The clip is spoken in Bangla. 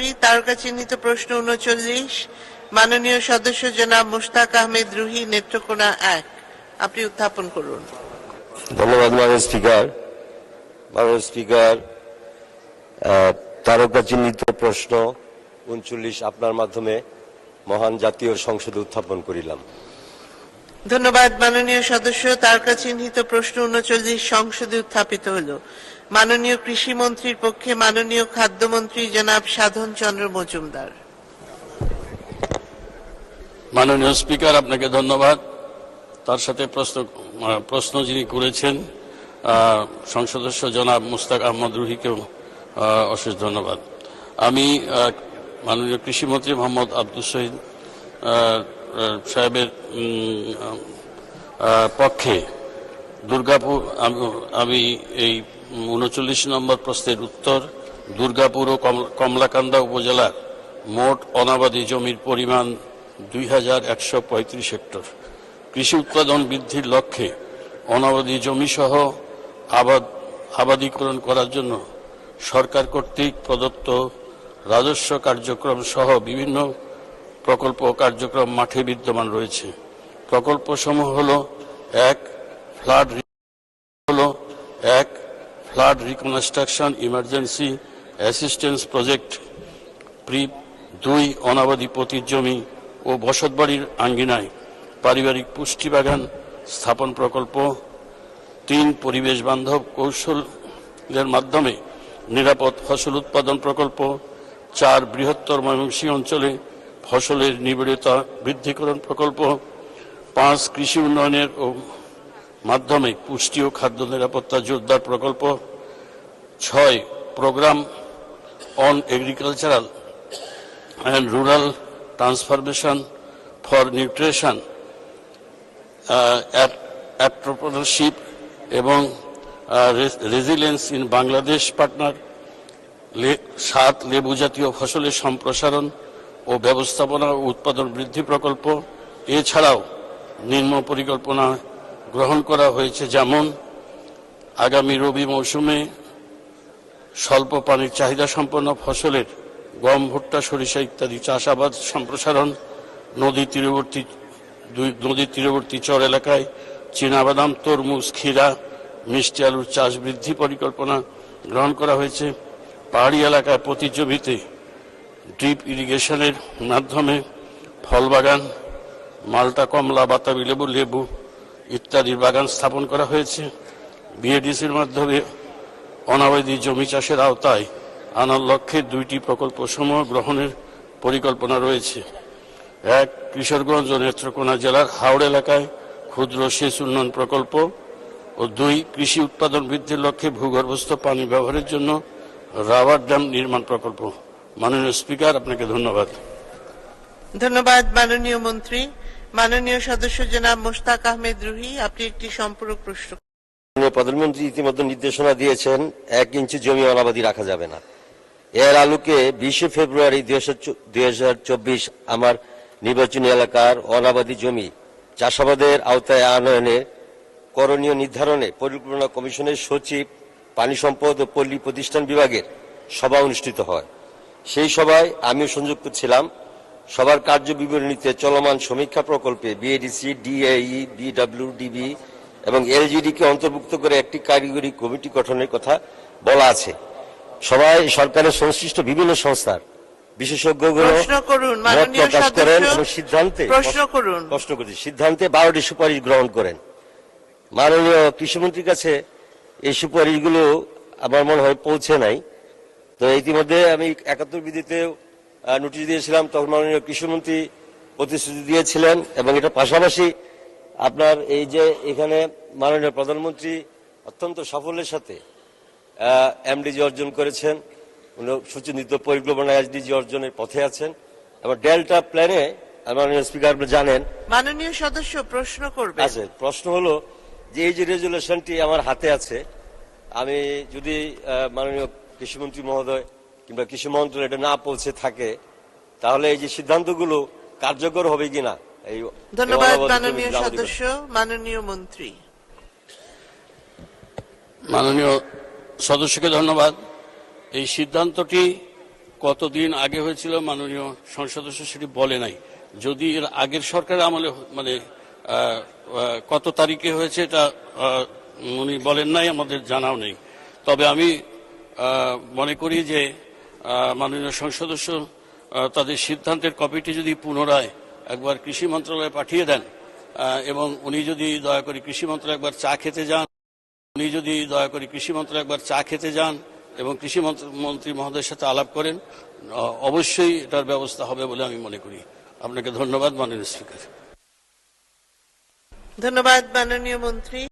মন্ত্রী তারকা চিহ্নিত প্রশ্ন উনচল্লিশ। মাননীয় সদস্য জনাব মুশতাক আহমেদ রুহি, নেত্রকোনা এক। আপনি উত্থাপন করুন। ধন্যবাদ, মাননীয় স্পিকার। মাননীয় স্পিকার তারকা চিহ্নিত প্রশ্ন উনচল্লিশ আপনার মাধ্যমে মহান জাতীয় সংসদে উত্থাপন করিলাম। ধন্যবাদ, মাননীয় সদস্য। তারকা চিহ্নিত প্রশ্ন উনচল্লিশ সংসদে উত্থাপিত হল। মাননীয় কৃষি মন্ত্রীর পক্ষে মাননীয় খাদ্যমন্ত্রী জনাব সাধন চন্দ্র মজুমদার। মাননীয় স্পিকার, আপনাকে ধন্যবাদ। তার সাথে প্রশ্ন প্রশ্ন যিনি করেছেন সংসদস্য জনাব মুস্তাক আহমদ রুহিকেও অশেষ ধন্যবাদ। আমি মাননীয় কৃষিমন্ত্রী মোহাম্মদ আব্দুল শহীদ সাহেবের পক্ষে দুর্গাপুর, আমি- এই উনচল্লিশ নম্বর প্রশ্নের উত্তর, দুর্গাপুর ও কমলাকান্দা উপজেলার মোট অনাবাদী জমির পরিমাণ দুই হাজার একশো পঁয়ত্রিশ হেক্টর। কৃষি উৎপাদন বৃদ্ধির লক্ষ্যে অনাবাদী জমিসহ আবাদ, আবাদীকরণ করার জন্য সরকার কর্তৃক প্রদত্ত রাজস্ব কার্যক্রম সহ বিভিন্ন প্রকল্প কার্যক্রম মাঠে বিদ্যমান রয়েছে। প্রকল্পসমূহ হল, এক, ফ্লাড হলো, এক, flood reconstruction emergency assistance project, pre, দুই, অনাবাদী পতির জমি ও বসতবাড়ির আঙ্গিনায় পারিবারিক পুষ্টি বাগান স্থাপন প্রকল্প, তিন, পরিবেশ বান্ধব কৌশলের মাধ্যমে নিরাপদ ফসল উৎপাদন প্রকল্প, চার, বৃহত্তর ময়মনসিংহ অঞ্চলে ফসলের নিবিড়তা বৃদ্ধিকরণ প্রকল্প, পাঁচ কৃষি উন্নয়নের মাধ্যমে পুষ্টি ও খাদ্য নিরাপত্তা জোরদার প্রকল্প, ছয় program on agricultural and rural transformation for nutrition entrepreneurship এবং রেজিলেন্স ইন বাংলাদেশ পার্টনার সাত লেবু জাতীয় ফসলের সম্প্রসারণ ও ব্যবস্থাপনা ও উৎপাদন বৃদ্ধি প্রকল্প। এছাড়াও নিম্ন পরিকল্পনা গ্রহণ করা হয়েছে যেমন আগামী রবি মৌসুমে স্বল্প পানির চাহিদা সম্পন্ন ফসলের গম, ভুট্টা, সরিষা ইত্যাদি চাষাবাদ সম্প্রসারণ, নদী তীরবর্তী দুই নদীর তীরবর্তী চর এলাকায় চীনাবাদাম, তরমুজ, ক্ষীরা, মিষ্টি আলুর চাষ বৃদ্ধি পরিকল্পনা গ্রহণ করা হয়েছে। পাহাড়ি এলাকায় প্রতি জমিতে ড্রিপ ইরিগেশনের মাধ্যমে ফল বাগান মালটা, কমলা, বাতাবি, লেবু লেবু ইত্যাদির বাগান স্থাপন করা হয়েছে। বিএডিসির মাধ্যমে অনাবাদী জমি চাষের আওতায় আনার লক্ষ্যে দুইটি প্রকল্প সমূহ গ্রহণের পরিকল্পনা রয়েছে। এক, কিশোরগঞ্জ ও নেত্রকোনা জেলার হাওড় এলাকায় ক্ষুদ্র সেচ উন্নয়ন প্রকল্প ও দুই, কৃষি উৎপাদন বৃদ্ধির লক্ষ্যে ভূগর্ভস্থ পানি ব্যবহারের জন্য রাবার ড্যাম নির্মাণ প্রকল্প। মাননীয় স্পিকার আপনাকে ধন্যবাদ। ধন্যবাদ মাননীয় মন্ত্রী। মাননীয় সদস্য জনাব মুশতাক আহমেদ রুহি আপনি একটি সম্পূরক প্রশ্ন প্রধানমন্ত্রী ইতিমধ্যে নির্দেশনা দিয়েছেন এক ইঞ্চি জমি অনাবাদী রাখা যাবে না। এর আলোকে বিশে ফেব্রুয়ারি দুই হাজার চব্বিশ আমার নির্বাচনী এলাকার অনাবাদী জমি চাষাবাদের আওতায় আনয়নে করণীয় নির্ধারণে পরিকল্পনা কমিশনের সচিব পানি সম্পদ ও পল্লী প্রতিষ্ঠান বিভাগের সভা অনুষ্ঠিত হয়। সেই সভায় আমিও সংযুক্ত ছিলাম। সবার কার্য বিবরণীতে চলমান সমীক্ষা প্রকল্পে বিএডিসি ডিএই বিডব্লিউডিবি এবং এলজিডি কে অন্তর্ভুক্ত করে একটি কারিগরি কমিটি গঠনের কথা বলা আছে। সবাই সরকারের সংশ্লিষ্ট বিভিন্ন সংস্থার বিশেষজ্ঞগুলো প্রকাশ করেন এবং সিদ্ধান্তে প্রশ্ন করছি সিদ্ধান্তে বারোটি সুপারিশ গ্রহণ করেন। মাননীয় কৃষিমন্ত্রীর কাছে এই সুপারিশগুলো আমার মনে হয় পৌঁছে নাই। তো ইতিমধ্যে আমি একাত্তর বিধিতে নোটিশ দিয়েছিলাম তখন মাননীয় কৃষিমন্ত্রী প্রতিশ্রুতি দিয়েছিলেন এবং এটা পাশাপাশি আপনার এই যে এখানে মাননীয় প্রধানমন্ত্রী অত্যন্ত সাফল্যের সাথে এমডিজি অর্জন করেছেন সুচিন্তিত পরিকল্পনা এসডিজি অর্জনের পথে আছেন এবং ডেল্টা প্ল্যানে মাননীয় স্পিকার আপনি জানেন। মাননীয় সদস্য প্রশ্ন করবেন। আছে প্রশ্ন হলো যে এই যে রেজুলেশনটি আমার হাতে আছে আমি যদি মাননীয় কৃষিমন্ত্রী মহোদয় কিংবা কৃষি মন্ত্রণালয় এটা না পৌঁছে থাকে তাহলে এই যে সিদ্ধান্তগুলো কার্যকর হবে কিনা এই ধন্যবাদ মাননীয় গ্রামাধিকার। সদস্য মাননীয় মন্ত্রী। মাননীয় সদস্যকে ধন্যবাদ। এই সিদ্ধান্তটি কতদিন আগে হয়েছিল মাননীয় সংসদ সদস্য সেটি বলে নাই। যদি এর আগের সরকারের আমলে মানে কত তারিখে হয়েছে এটা উনি বলেন নাই আমাদের জানাও নেই। তবে আমি মনে করি যে মাননীয় সংসদ সদস্য আহ, তাদের সিদ্ধান্তের কপিটি যদি পুনরায় একবার কৃষি মন্ত্রণালয়ে পাঠিয়ে দেন এবং উনি যদি দয়া করে কৃষি মন্ত্রণালয়ে একবার চা খেতে যান উনি যদি দয়া করে কৃষি মন্ত্রণালয়ে একবার চা খেতে যান এবং কৃষি মন্ত্রী মহোদয়ের সাথে আলাপ করেন অবশ্যই এটার ব্যবস্থা হবে বলে আমি মনে করি। আপনাকে ধন্যবাদ মাননীয় স্পিকার। ধন্যবাদ মাননীয় মন্ত্রী।